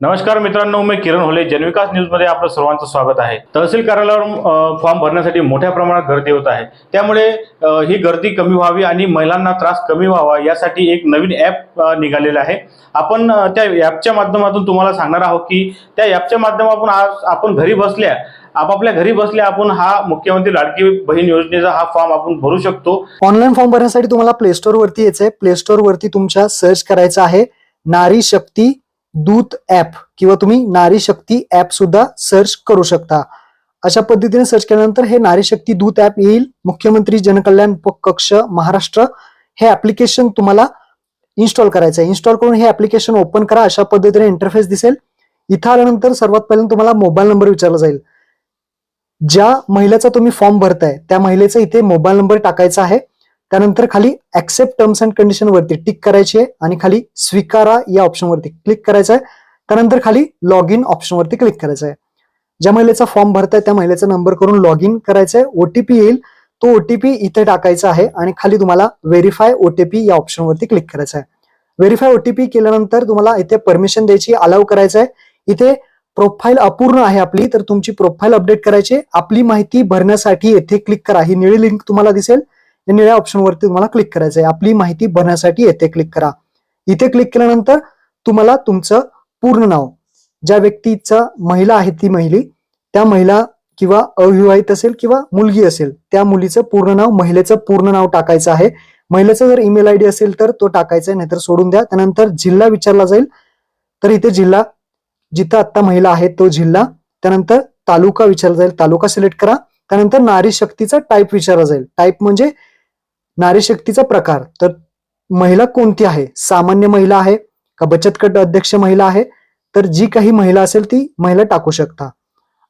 नमस्कार मित्रांनो मी किरण होले. जनविकास न्यूजमध्ये आपलं सर्वांचं स्वागत आहे. तहसील कार्यालयावर फॉर्म भरण्यासाठी मोठ्या प्रमाणात गर्दी होत आहे. त्यामुळे ही गर्दी कमी व्हावी आणि महिलांना त्रास कमी व्हावा यासाठी एक नवीन ॲप निघालेलं आहे. आपण त्या ॲपच्या माध्यमातून तुम्हाला सांगणार आहोत की त्या ॲपच्या माध्यमातून आज आपण घरी बसल्या आपापल्या घरी बसल्या आपण हा मुख्यमंत्री लाडकी बहीण योजनेचा हा फॉर्म आपण भरू शकतो. ऑनलाईन फॉर्म भरण्यासाठी तुम्हाला प्ले स्टोर वरती यायचंय. प्ले स्टोर वरती तुमच्या सर्च करायचं आहे. नारी शक्ती दूत ऍप किंवा तुम्ही नारी शक्ती ऍप सुद्धा सर्च करू शकता. अशा पद्धतीने सर्च केल्यानंतर हे नारी शक्ती दूत ऍप येईल. मुख्यमंत्री जनकल्याण उपकक्ष कक्ष महाराष्ट्र. हे ऍप्लिकेशन तुम्हाला इन्स्टॉल करायचं आहे. इन्स्टॉल करून हे ऍप्लिकेशन ओपन करा. अशा पद्धतीने इंटरफेस दिसेल. इथं आल्यानंतर सर्वात पहिल्यांदा तुम्हाला मोबाईल नंबर विचारला जाईल. ज्या महिलेचा तुम्ही फॉर्म भरताय त्या महिलेचा इथे मोबाईल नंबर टाकायचा आहे. त्यानंतर खाली ऍक्सेप्ट टर्म्स अँड कंडिशन वरती टिक करायची आहे आणि खाली स्वीकारा या ऑप्शन वरती क्लिक करायचं आहे. त्यानंतर खाली लॉग इन ऑप्शन वरती क्लिक करायचं आहे. ज्या महिलेचा फॉर्म भरताय त्या महिलेचा नंबर करून लॉग इन करायचं आहे. ओटीपी येईल. तो ओटीपी इथे टाकायचा आहे आणि खाली तुम्हाला व्हेरीफाय ओटीपी या ऑप्शन वरती क्लिक करायचं आहे. व्हेरीफाय ओटीपी केल्यानंतर तुम्हाला इथे परमिशन द्यायची अलाव करायचं आहे. इथे प्रोफाईल अपूर्ण आहे आपली तर तुमची प्रोफाईल अपडेट करायची आहे. आपली माहिती भरण्यासाठी येथे क्लिक करा. ही निळी लिंक तुम्हाला दिसेल. या निळ्या ऑप्शन वरती तुम्हाला क्लिक करायचं आहे आपली माहिती भरण्यासाठी येथे क्लिक करा. इथे क्लिक केल्यानंतर तुम्हाला तुमचं पूर्ण नाव ज्या व्यक्तीचा महिला आहे ती महिली त्या महिला किंवा अविवाहित असेल किंवा मुलगी असेल त्या मुलीचं पूर्ण नाव महिलेचं पूर्ण नाव टाकायचं आहे. महिलेचं जर ईमेल आयडी असेल तर तो टाकायचा आहे नाहीतर सोडून द्या. त्यानंतर जिल्हा विचारला जाईल. तर इथे जिल्हा जिथं आता महिला आहे तो जिल्हा त्यानंतर तालुका विचारला जाईल. तालुका सिलेक्ट करा. त्यानंतर नारी शक्तीचा टाईप विचारला जाईल. टाईप म्हणजे नारी शक्तीचा प्रकार. तर महिला कोणती आहे? सामान्य महिला आहे का बचत गट अध्यक्ष महिला आहे? तर जी काही महिला असेल ती महिला टाकू शकता.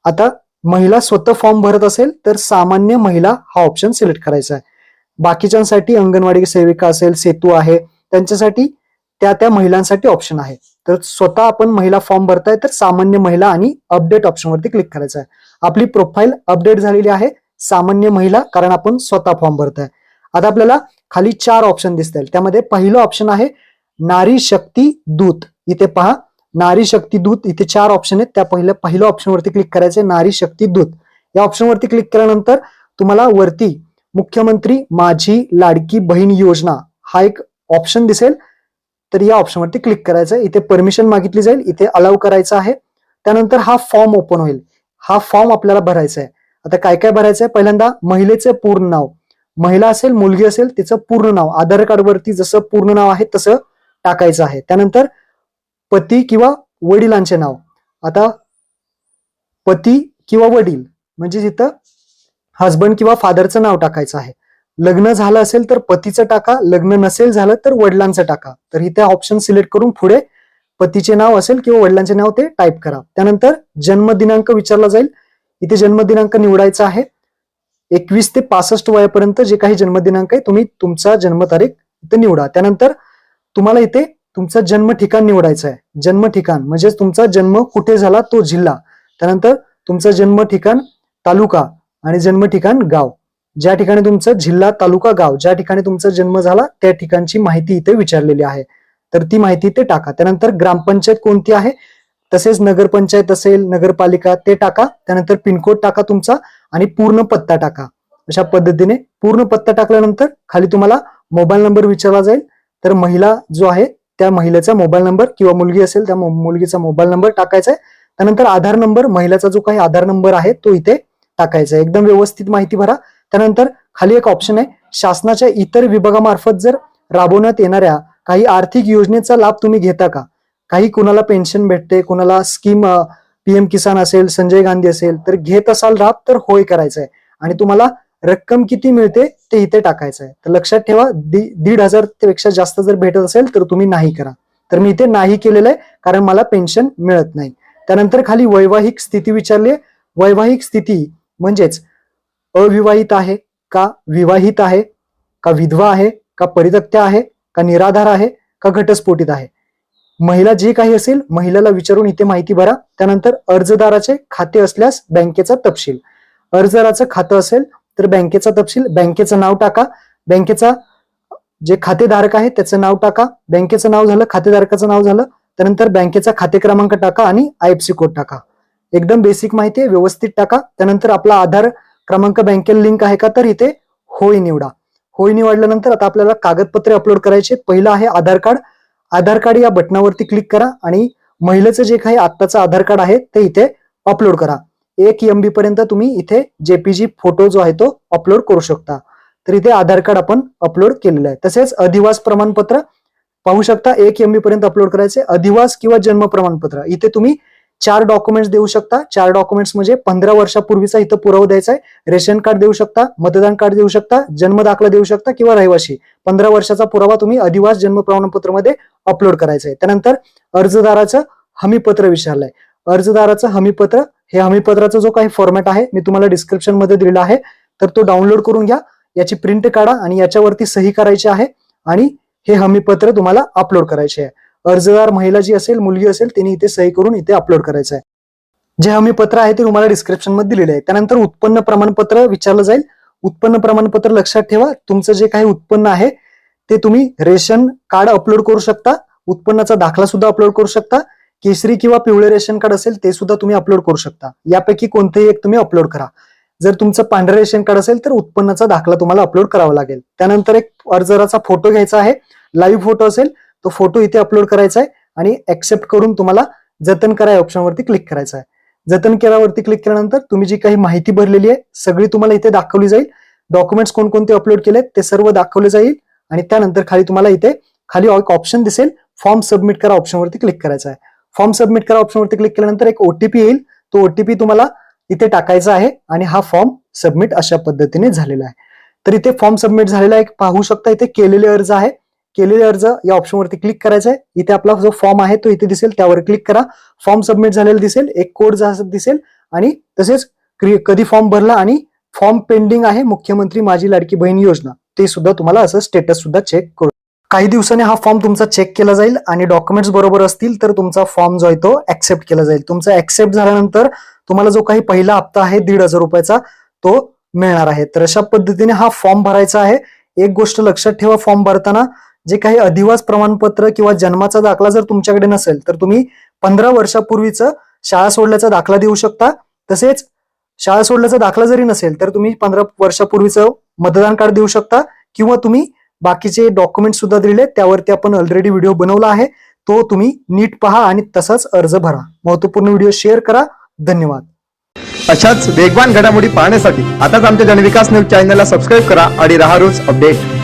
आता महिला स्वतः फॉर्म भरत असेल तर सामान्य महिला हा ऑप्शन सिलेक्ट करायचा आहे. बाकीच्यांसाठी अंगणवाडी सेविका असेल सेतू आहे त्यांच्यासाठी त्या त्या महिलांसाठी ऑप्शन आहे. तर स्वतः आपण महिला फॉर्म भरताय तर सामान्य महिला आणि अपडेट ऑप्शनवरती क्लिक करायचं आहे. आपली प्रोफाईल अपडेट झालेली आहे सामान्य महिला कारण आपण स्वतः फॉर्म भरताय. आता आपल्याला खाली चार ऑप्शन दिसतील. त्यामध्ये पहिलं ऑप्शन आहे नारी शक्ती दूत. इथे पहा नारी शक्ती दूत इथे चार ऑप्शन आहेत. त्या पहिल्या पहिल्या ऑप्शन वरती क्लिक करायचं नारी शक्ती दूत. या ऑप्शन वरती क्लिक केल्यानंतर तुम्हाला वरती मुख्यमंत्री माझी लाडकी बहीण योजना हा एक ऑप्शन दिसेल. तर या ऑप्शन वरती क्लिक करायचं इथे परमिशन मागितली जाईल. इथे अलाव करायचं आहे. त्यानंतर हा फॉर्म ओपन होईल. हा फॉर्म आपल्याला भरायचा आहे आता काय काय भरायचं आहे पहिल्यांदा महिलेचे पूर्ण नाव. महिला असेल मुलगी असेल तिचं पूर्ण नाव आधार कार्ड वरती जसं पूर्ण नाव आहे तसं टाकायचं आहे. त्यानंतर पती किंवा वडिलांचे नाव. आता पती किंवा वडील म्हणजे तिथं हजबंड किंवा फादरचं नाव टाकायचं आहे. लग्न झालं असेल तर पतीचं टाका लग्न नसेल झालं तर वडिलांचं टाका. तर इथे ऑप्शन सिलेक्ट करून पुढे पतीचे नाव असेल किंवा वडिलांचे नाव ते टाईप करा. त्यानंतर जन्मदिनांक विचारला जाईल. इथे जन्मदिनांक निवडायचा आहे. एकवीस ते पासष्ट वयापर्यंत जे काही जन्मदिनांक आहे तुम्ही तुमचा जन्मतारीख इथे निवडा. त्यानंतर तुम्हाला इथे तुमचा जन्म ठिकाण निवडायचं आहे. जन्म ठिकाण म्हणजे तुमचा जन्म कुठे झाला तो जिल्हा. त्यानंतर तुमचं जन्म ठिकाण तालुका आणि जन्म ठिकाण गाव. ज्या ठिकाणी तुमचं जिल्हा तालुका गाव ज्या ठिकाणी तुमचा जन्म झाला त्या ठिकाणची माहिती इथे विचारलेली आहे. तर ती माहिती इथे टाका. त्यानंतर ग्रामपंचायत कोणती आहे? तसेच नगरपंचायत असेल नगरपालिका ते टाका. त्यानंतर पिनकोड टाका तुमचा. आणि पूर्ण पत्ता टाका. अशा पद्धतीने पूर्ण पत्ता टाकल्यानंतर खाली तुम्हाला मोबाईल नंबर विचारला जाईल. तर महिला जो आहे त्या महिलेचा मोबाईल नंबर किंवा मुलगी असेल त्या मुलगीचा मोबाईल नंबर टाकायचा आहे. त्यानंतर आधार नंबर महिलाचा जो काही आधार नंबर आहे तो इथे टाकायचा आहे. एकदम व्यवस्थित माहिती भरा. त्यानंतर खाली एक ऑप्शन आहे. शासनाच्या इतर विभागामार्फत जर राबवण्यात येणाऱ्या काही आर्थिक योजनेचा लाभ तुम्ही घेता का? काही कुणाला पेन्शन भेटते कुणाला स्कीम पीएम किसान असेल संजय गांधी असेल तर घेत असाल राब तर होय करायचं आहे आणि तुम्हाला रक्कम किती मिळते ते इथे टाकायचं आहे तर लक्षात ठेवा दीड हजारपेक्षा जास्त जर भेटत असेल तर तुम्ही नाही करा. तर मी इथे नाही केलेलं आहे कारण मला पेन्शन मिळत नाही. त्यानंतर खाली वैवाहिक स्थिती विचारली वैवाहिक स्थिती म्हणजेच अविवाहित आहे का विवाहित आहे का विधवा आहे का परित्यक्त्या आहे का निराधार आहे का घटस्फोटित आहे. महिला जे काही असेल महिलाला विचारून इथे माहिती भरा. त्यानंतर अर्जदाराचे खाते असल्यास बँकेचा तपशील. अर्जदाराचं खातं असेल तर बँकेचा तपशील. बँकेचं नाव टाका. बँकेचा जे खातेधारक आहे त्याचं नाव टाका. बँकेचं नाव झालं खातेधारकाचं नाव झालं त्यानंतर बँकेचा खाते क्रमांक टाका आणि आयएफसी कोड टाका. एकदम बेसिक माहिती आहे व्यवस्थित टाका. त्यानंतर आपला आधार क्रमांक बँकेला लिंक आहे का तर इथे होय निवडा. होय निवडल्यानंतर आता आपल्याला कागदपत्रे अपलोड करायचे पहिलं आहे आधार कार्ड. आधार कार्ड या बटनावरती क्लिक करा आणि महिलेचं जे काही आत्ताचं आधार कार्ड आहे ते इथे अपलोड करा. एक एम बी पर्यंत तुम्ही इथे जेपीजी फोटो जो आहे तो अपलोड करू शकता. तर इथे आधार कार्ड आपण अपलोड केलेलं आहे. तसेच अधिवास प्रमाणपत्र पाहू शकता एक एम बी पर्यंत अपलोड करायचे अधिवास किंवा जन्म प्रमाणपत्र. इथे तुम्ही चार डॉक्युमेंट्स देऊ शकता. चार डॉक्युमेंट्स म्हणजे पंधरा वर्षापूर्वीचा इथं पुरावा द्यायचा आहे. रेशन कार्ड देऊ शकता मतदान कार्ड देऊ शकता जन्म दाखला देऊ शकता किंवा रहिवाशी. पंधरा वर्षाचा पुरावा तुम्ही अधिवास जन्म प्रमाणपत्रामध्ये अपलोड करायचा आहे. त्यानंतर अर्जदाराचं हमीपत्र विचारलंय अर्जदाराचं हमीपत्र हे हमीपत्राचा जो काही फॉर्मॅट आहे मी तुम्हाला डिस्क्रिप्शनमध्ये दिलेला आहे. तर तो डाउनलोड करून घ्या. याची प्रिंट काढा आणि याच्यावरती सही करायची आहे आणि हे हमीपत्र तुम्हाला अपलोड करायचे आहे. अर्जदार महिला जी असेल मुलगी असेल तिने इथे सही करून इथे अपलोड करायचं आहे. जे हमी पत्र आहे ते तुम्हाला डिस्क्रिप्शनमध्ये दिलेले आहे. त्यानंतर उत्पन्न प्रमाणपत्र विचारलं जाईल. उत्पन्न प्रमाणपत्र लक्षात ठेवा. तुमचं जे काही उत्पन्न आहे ते तुम्ही रेशन कार्ड अपलोड करू शकता. उत्पन्नाचा दाखला सुद्धा अपलोड करू शकता. केसरी किंवा पिवळे रेशन कार्ड असेल ते सुद्धा तुम्ही अपलोड करू शकता. यापैकी कोणतेही एक तुम्ही अपलोड करा. जर तुमचं पांढरं रेशन कार्ड असेल तर उत्पन्नाचा दाखला तुम्हाला अपलोड करावा लागेल. त्यानंतर एक अर्जदाराचा फोटो घ्यायचा आहे. लाईव्ह फोटो असेल. तो फोटो इथे अपलोड करायचा आहे आणि ऍक्सेप्ट करून तुम्हाला जतन करा या ऑप्शनवरती क्लिक करायचं आहे. जतन केल्यावरती क्लिक केल्यानंतर तुम्ही जी काही माहिती भरलेली आहे सगळी तुम्हाला इथे दाखवली जाईल. डॉक्युमेंट्स कोणकोणते अपलोड केले ते सर्व दाखवले जाईल आणि त्यानंतर खाली तुम्हाला इथे खाली एक ऑप्शन दिसेल फॉर्म सबमिट करा ऑप्शनवरती क्लिक करायचा आहे. फॉर्म सबमिट करा ऑप्शनवरती क्लिक केल्यानंतर एक ओटीपी येईल. तो ओटीपी तुम्हाला इथे टाकायचा आहे आणि हा फॉर्म सबमिट अशा पद्धतीने झालेला आहे. तर इथे फॉर्म सबमिट झालेला आहे. पाहू शकता इथे केलेले अर्ज आहे. केलेले अर्ज या ऑप्शनवरती क्लिक करायचा आहे इथे आपला जो फॉर्म आहे तो इथे दिसेल. त्यावर क्लिक करा. फॉर्म सबमिट झालेला दिसेल. एक कोड दिसेल. आणि तसेच कधी फॉर्म भरला आणि फॉर्म पेंडिंग आहे मुख्यमंत्री माझी लाडकी बहीण योजना. ते सुद्धा तुम्हाला असं स्टेटस सुद्धा चेक करू. काही दिवसांनी हा फॉर्म तुमचा चेक केला जाईल आणि डॉक्युमेंट्स बरोबर असतील तर तुमचा फॉर्म जो आहे तो ऍक्सेप्ट केला जाईल. तुमचा ऍक्सेप्ट झाल्यानंतर तुम्हाला जो काही पहिला हप्ता आहे दीड हजार रुपयाचा तो मिळणार आहे. तर अशा पद्धतीने हा फॉर्म भरायचा आहे. एक गोष्ट लक्षात ठेवा फॉर्म भरताना जे काही अधिवास प्रमाणपत्र किंवा जन्माचा दाखला जर तुमच्याकडे नसेल तर तुम्ही पंधरा वर्षापूर्वीचं शाळा सोडल्याचा दाखला देऊ शकता. तसेच शाळा सोडल्याचा दाखला जरी नसेल तर तुम्ही पंधरा वर्षापूर्वीचं मतदान कार्ड देऊ शकता किंवा तुम्ही बाकीचे डॉक्युमेंट सुद्धा दिले त्यावरती आपण ऑलरेडी व्हिडिओ बनवला आहे. तो तुम्ही नीट पहा आणि तसाच अर्ज भरा. महत्त्वपूर्ण व्हिडिओ शेअर करा. धन्यवाद. अशाच वेगवान घडामोडी पाहण्यासाठी आताच आमच्या जनविकास न्यूज चॅनलला सबस्क्राईब करा आणि राहा रोज अपडेट